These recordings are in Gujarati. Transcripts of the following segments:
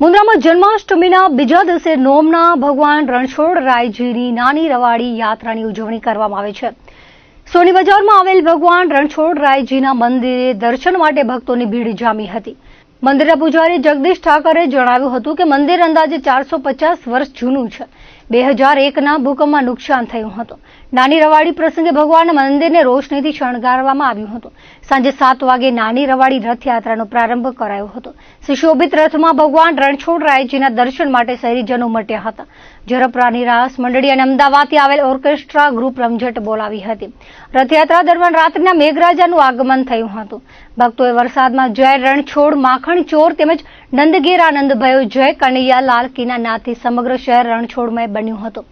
મુન્દ્રામાં જન્માષ્ટમીના બીજા દિવસે નોમના ભગવાન રણછોડ રાયજીની નાની રવાડી યાત્રાની ઉજવણી કરવામાં આવે છે. સોની બજારમાં આવેલ ભગવાન રણછોડ રાયજીના મંદિરે દર્શન માટે ભક્તોની ભીડ જામી હતી. મંદિરના પૂજારી જગદીશ ઠાકરે જણાવ્યું હતું કે મંદિર અંદાજે ચારસો પચાસ વર્ષ જૂનું છે. બે હજાર એકના ભૂકંપમાં નુકસાન થયું હતું. નાની રવાડી પ્રસંગે ભગવાનના મંદિરને રોશનીથી શણગારવામાં આવ્યું હતું. સાંજે સાત વાગે નાની રવાડી રથયાત્રાનો પ્રારંભ કરાયો હતો. સુશોભિત રથમાં ભગવાન રણછોડરાયજીના દર્શન માટે શહેરીજનો મટ્યા હતા. ઝરપરાની રાસ, મંડળી અને અમદાવાદથી આવેલ ઓર્કેસ્ટ્રા ગ્રુપ રમઝટ બોલાવી હતી. રથયાત્રા દરમિયાન રાત્રિના મેઘરાજાનું આગમન થયું હતું. ભક્તોએ વરસાદમાં જય રણછોડ, માખણ, ચોર તેમજ નંદગીર આનંદ ભયો જય, કનૈયા લાલ કીના નાથથી સમગ્ર શહેર રણછોડમય બન્યું હતું.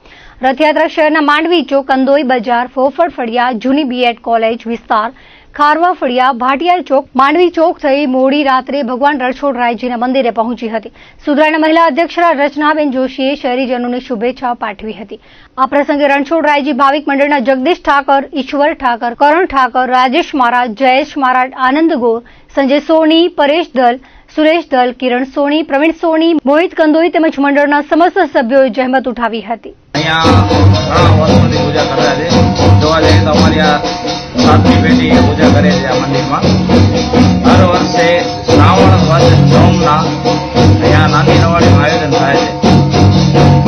રથયાત્રા શહેરના માંડવી ચોક, અંદોઈ બજાર ફોફળ ફળિયા, જૂની બીએડ કોલેજ વિસ્તાર, ખારવા ફળિયા ભાટિયા ચોક, માંડવી ચોક થઈ મોડી રાત્રે ભગવાન રણછોડરાયજીના મંદિરે પહોંચી હતી. સુધરાઈના મહિલા અધ્યક્ષ રચનાબેન જોશીએ શહેરીજનોને શુભેચ્છા પાઠવી હતી. આ પ્રસંગે રણછોડરાયજી ભાવિક મંડળના જગદીશ ઠાકર, ઈશ્વર ઠાકર, કરણ ઠાકર, રાજેશ મહારાજ, જયેશ મહારાજ, આનંદ ગોર, સંજય સોની, પરેશ દલ સુરેશ દલ, કિરણ સોની, પ્રવીણ સોની, મોહિત કંદોઈ તેમજ મંડળના સમસ્ત સભ્યોએ જહેમત ઉઠાવી હતી. સાતમી પેઢી પૂજા કરે છે. આ મંદિરમાં દર વર્ષે શ્રાવણ વધ સોમના અહીંયા નાની નવાડીનું આયોજન થાય છે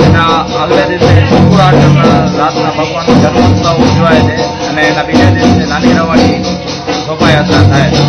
એના આગલા દિવસે ઠાકુર આઠમના રાતના ભગવાનનો જન્મોત્સવ ઉજવાય છે અને એના બીજા દિવસે નાની નવાડી શોભાયાત્રા થાય છે.